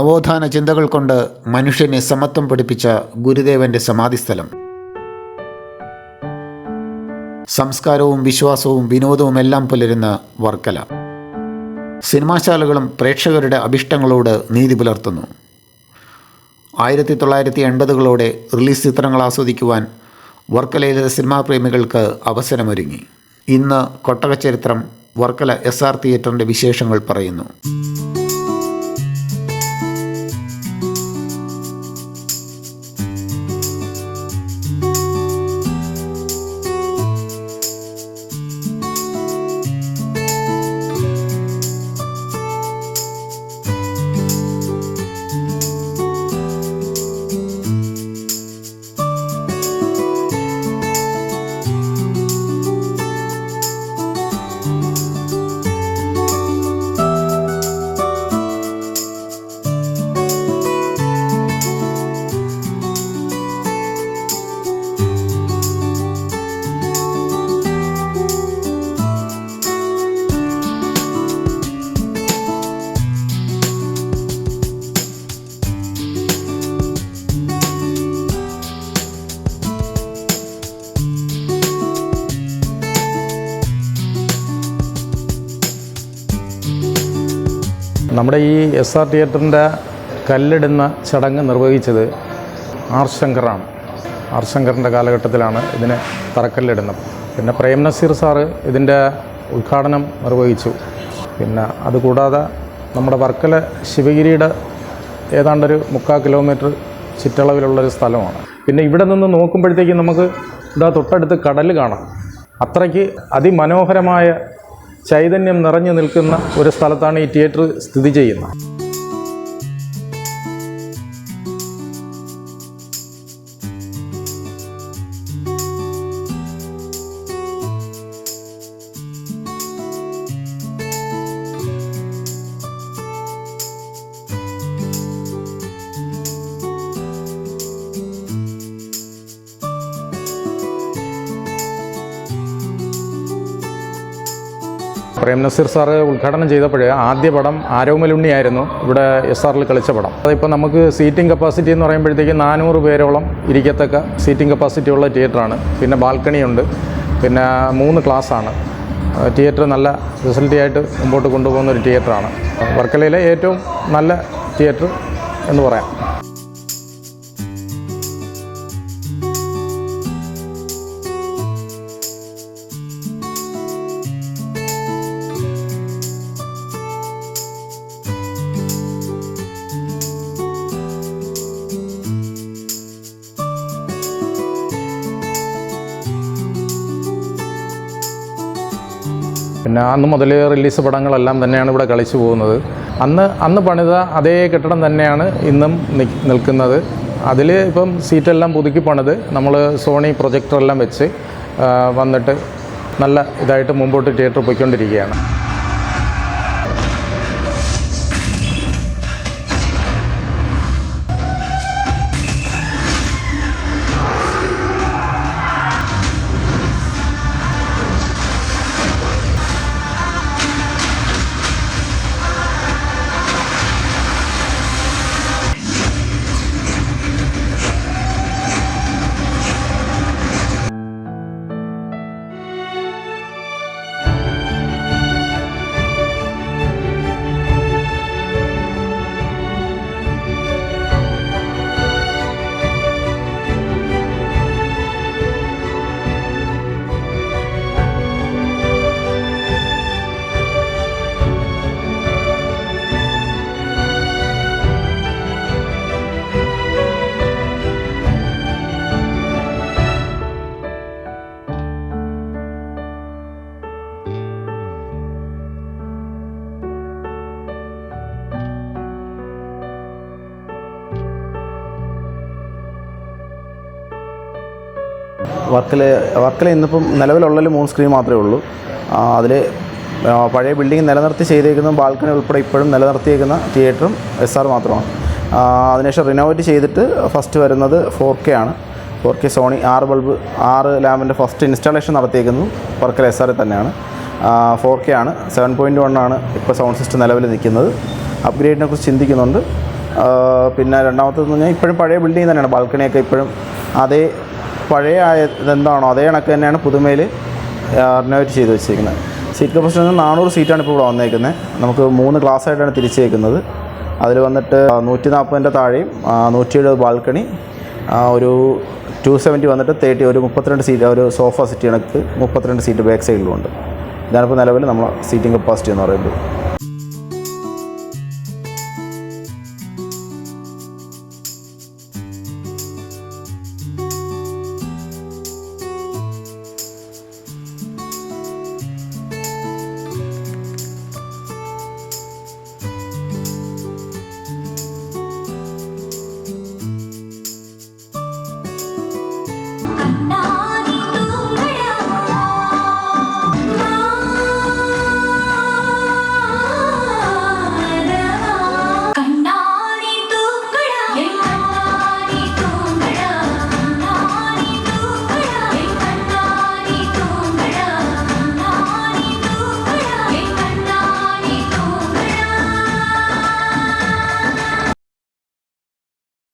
നവോത്ഥാന ചിന്തകൾ കൊണ്ട് മനുഷ്യനെ സമത്വം പഠിപ്പിച്ച ഗുരുദേവന്റെ സമാധിസ്ഥലം. സംസ്കാരവും വിശ്വാസവും വിനോദവും എല്ലാം പുലരുന്ന വർക്കല. സിനിമാശാലകളും പ്രേക്ഷകരുടെ അഭിഷ്ടങ്ങളോട് നീതി പുലർത്തുന്നു. ആയിരത്തി തൊള്ളായിരത്തി എൺപതുകളോടെ റിലീസ് ചിത്രങ്ങൾ ആസ്വദിക്കുവാൻ വർക്കലയിലെ സിനിമാ പ്രേമികൾക്ക് അവസരമൊരുങ്ങി. ഇന്ന് കൊട്ടക ചരിത്രം വർക്കല എസ് ആർ തിയേറ്ററിന്റെ വിശേഷങ്ങൾ പറയുന്നു. നമ്മുടെ ഈ എസ് ആർ തിയേറ്ററിന്റെ കല്ലിടുന്ന ചടങ്ങ് നിർവഹിച്ചത് ആർ ശങ്കറാണ്. ആർ ശങ്കറിന്റെ കാലഘട്ടത്തിലാണ് ഇതിനെ തറക്കല്ലിടുന്നത്. പിന്നെ പ്രേം നസീർ സാറ് ഇതിന്റെ ഉദ്ഘാടനം നിർവഹിച്ചു. പിന്നെ അതുകൂടാതെ നമ്മുടെ വർക്കല ശിവഗിരിയുടെ ഏതാണ്ടൊരു മുക്കാൽ കിലോമീറ്റർ ചുറ്റളവിലുള്ളൊരു സ്ഥലമാണ്. പിന്നെ ഇവിടെ നിന്ന് നോക്കുമ്പോഴത്തേക്കും നമുക്ക് ഇതാ തൊട്ടടുത്ത് കടൽ കാണാം. അത്രയ്ക്ക് അതിമനോഹരമായ ചൈതന്യം നിറഞ്ഞു നിൽക്കുന്ന ഒരു സ്ഥലത്താണ് ഈ തിയേറ്റർ സ്ഥിതി ചെയ്യുന്നത്. പ്രേം നസീർ സാറ് ഉദ്ഘാടനം ചെയ്തപ്പോഴേ ആദ്യ പടം ആരോമലുണ്ണിയായിരുന്നു. ഇവിടെ എസ് ആറിൽ കളിച്ച പടം. അതിപ്പോൾ നമുക്ക് സീറ്റിംഗ് കപ്പാസിറ്റി എന്ന് പറയുമ്പോഴത്തേക്ക് നാനൂറ് പേരോളം ഇരിക്കത്തക്ക സീറ്റിംഗ് കപ്പാസിറ്റി ഉള്ള തിയേറ്ററാണ് പിന്നെ ബാൽക്കണിയുണ്ട് പിന്നെ മൂന്ന് ക്ലാസ്സാണ് തിയേറ്റർ നല്ല ഫെസിലിറ്റി ആയിട്ട് മുമ്പോട്ട് കൊണ്ടുപോകുന്ന ഒരു തിയേറ്ററാണ് വർക്കലയിലെ ഏറ്റവും നല്ല തിയേറ്റർ എന്ന് പറയാം. പിന്നെ അന്ന് മുതൽ റിലീസ് പടങ്ങളെല്ലാം തന്നെയാണ് ഇവിടെ കളിച്ചു പോകുന്നത്. അന്ന് അന്ന് പണിത അതേ കെട്ടിടം തന്നെയാണ് ഇന്നും നിൽക്കുന്നത്. അതിൽ ഇപ്പം സീറ്റെല്ലാം പുതുക്കി പണിത് നമ്മൾ സോണി പ്രൊജക്ടറെല്ലാം വെച്ച് വന്നിട്ട് നല്ല ഇതായിട്ട് മുമ്പോട്ട് തിയേറ്റർ പോയിക്കൊണ്ടിരിക്കുകയാണ്. വർക്കല വർക്കല ഇന്നിപ്പം നിലവിലുള്ളതിൽ മൂന്ന് സ്ക്രീൻ മാത്രമേ ഉള്ളൂ. അതിൽ പഴയ ബിൽഡിംഗ് നിലനിർത്തി ചെയ്തേക്കുന്ന ബാൽക്കണി ഉൾപ്പെടെ ഇപ്പോഴും നിലനിർത്തിയേക്കുന്ന തിയേറ്ററും എസ് ആർ മാത്രമാണ്. അതിനുശേഷം റിനോവേറ്റ് ചെയ്തിട്ട് ഫസ്റ്റ് വരുന്നത് ഫോർ കെ ആണ്. ഫോർ കെ സോണി ആറ് ബൾബ് ആറ് ലാമ്പിന്റെ ഫസ്റ്റ് ഇൻസ്റ്റാളേഷൻ നടത്തിയേക്കുന്നു. വർക്കല എസ് ആറിൽ തന്നെയാണ്. ഫോർ കെ ആണ്. സെവൻ പോയിന്റ് വൺ ആണ് ഇപ്പോൾ സൗണ്ട് സിസ്റ്റം നിലവിൽ നിൽക്കുന്നത്. അപ്ഗ്രേഡിനെ കുറിച്ച് ചിന്തിക്കുന്നുണ്ട്. പിന്നെ രണ്ടാമത്തേന്ന് പറഞ്ഞാൽ ഇപ്പോഴും പഴയ ബിൽഡിംഗ് തന്നെയാണ്. ബാൽക്കണിയൊക്കെ ഇപ്പോഴും അതേ പഴയ എന്താണോ അതേ കണക്ക് തന്നെയാണ് പുതുമയിൽ റിനോവേറ്റ് ചെയ്ത് വെച്ചിരിക്കുന്നത് സീറ്റ് കപ്പാസിറ്റി നാനൂറ് സീറ്റാണ് ഇപ്പോൾ ഇവിടെ വന്നേക്കുന്നത്. നമുക്ക് മൂന്ന് ക്ലാസ് ആയിട്ടാണ് തിരിച്ചേക്കുന്നത്. അതിൽ വന്നിട്ട് നൂറ്റി നാൽപ്പതിന്റെ താഴെയും നൂറ്റി എഴുപത് ബാൽക്കണി ഒരു ടു സെവന്റി വന്നിട്ട് തേർട്ടി ഒരു മുപ്പത്തിരണ്ട് സീറ്റ് ഒരു സോഫ സിറ്റി കണക്ക് മുപ്പത്തിരണ്ട് സീറ്റ് ബാക്ക് സൈഡിലുണ്ട് ഇതാണിപ്പോൾ നിലവിൽ നമ്മളെ സീറ്റിംഗ് കപ്പാസിറ്റി എന്ന് പറയുന്നത്.